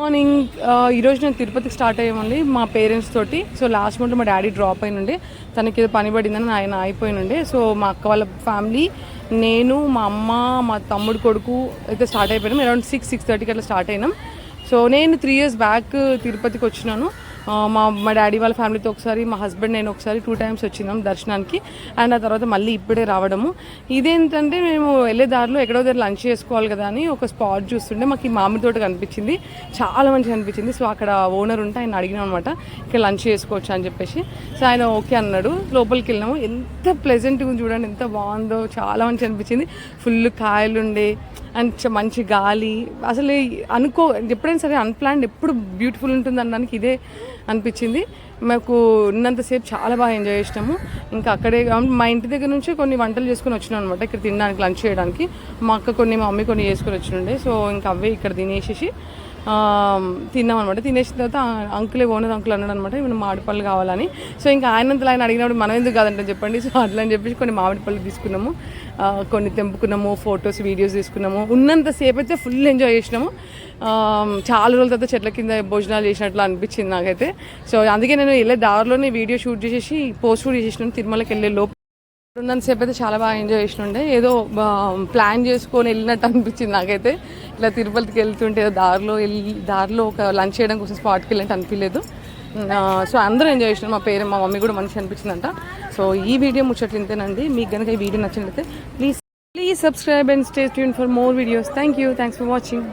Morning ఈరోజు నేను తిరుపతికి స్టార్ట్ అయ్యామండి మా పేరెంట్స్ తోటి. సో లాస్ట్ మంత్ మా డాడీ డ్రాప్ అయినండి. తనకి ఏదో పని పడిందని ఆయన అయిపోయినండి సో మా అక్క వాళ్ళ ఫ్యామిలీ నేను మా అమ్మ మా తమ్ముడు కొడుకు అయితే స్టార్ట్ అయిపోయినాం. అరౌండ్ సిక్స్ సిక్స్ థర్టీకి అట్లా స్టార్ట్ అయినాం. సో నేను త్రీ ఇయర్స్ బ్యాక్ తిరుపతికి వచ్చినాను. మా మా డాడీ వాళ్ళ ఫ్యామిలీతో ఒకసారి మా హస్బెండ్ నేను ఒకసారి టూ టైమ్స్ వచ్చినాం దర్శనానికి. అండ్ ఆ తర్వాత మళ్ళీ ఇప్పుడే రావడము. ఇదేంటంటే మేము వెళ్ళే దారిలో ఎక్కడో దగ్గర లంచ్ చేసుకోవాలి కదా అని ఒక స్పాట్ చూస్తుంటే మాకు ఈ మామిడి తోట కనిపించింది. చాలా మంచిగా అనిపించింది. సో అక్కడ ఓనర్ ఉంటే ఆయన అడిగినాం అనమాట ఇక్కడ లంచ్ చేసుకోవచ్చు? అని చెప్పేసి. సో ఆయన ఓకే అన్నాడు. లోపలికి వెళ్ళినాము. ఎంత ప్లెజెంట్గా చూడండి. ఎంత బాగుందో చాలా మంచిగా అనిపించింది. ఫుల్ కాయలుండే అండ్ మంచి గాలి. అసలు అనుకో ఎప్పుడైనా సరే అన్ప్లాన్డ్ ఎప్పుడు బ్యూటిఫుల్ ఉంటుంది అనడానికి ఇదే అనిపించింది. మాకు ఉన్నంతసేపు చాలా బాగా ఎంజాయ్ చేసినాము. ఇంకా అక్కడే మా ఇంటి దగ్గర నుంచి కొన్ని వంటలు చేసుకుని వచ్చినాం అనమాట. ఇక్కడ తినడానికి లంచ్ చేయడానికి. మా అక్క కొన్ని మా మమ్మీ కొన్ని చేసుకొని వచ్చినుండే. సో ఇంకా అవే ఇక్కడ తినేసేసి తిన్నాం అనమాట తినేసిన తర్వాత అంకులే ఓనర్ అంకుల్ అన్నాడు అనమాట ఇవి మామిడి పళ్ళు కావాలని. సో ఇంకా ఆయనంతలో ఆయన అడిగినప్పుడు మనం ఎందుకు కాదంటే చెప్పండి. సో అట్లా అని చెప్పేసి కొన్ని మామిడి పళ్ళు తీసుకున్నాము. కొన్ని తెంపుకున్నాము ఫొటోస్ వీడియోస్ తీసుకున్నాము. ఉన్నంతసేపు అయితే ఫుల్ ఎంజాయ్ చేసినాము. చాలా రోజుల తర్వాత చెట్ల కింద భోజనాలు చేసినట్లు అనిపించింది నాకైతే. సో అందుకే నేను వెళ్ళే దారిలోనే వీడియో షూట్ చేసేసి పోస్ట్ షూట్ చేసేసినాను తిరుమలకి వెళ్ళే లోపు ఉన్నంతసేపు అయితే చాలా బాగా ఎంజాయ్ చేసినుండే. ఏదో ప్లాన్ చేసుకొని వెళ్ళినట్టు అనిపించింది నాకైతే. ఇట్లా తిరుపతికి వెళ్తుంటే దారిలో వెళ్ళి దారిలో ఒక లంచ్ చేయడం కోసం స్పాట్కి వెళ్ళినట్టు అనిపించలేదు. సో అందరూ ఎంజాయ్ చేసినారు. మా పేరు మా మమ్మీ కూడా మంచిగా అనిపించిందంట. సో ఈ వీడియో ముచ్చట్లు ఇంతేనండి. మీకు కనుక ఈ వీడియో నచ్చినట్లయితే please please subscribe and stay tune for more videos thank you thanks for watching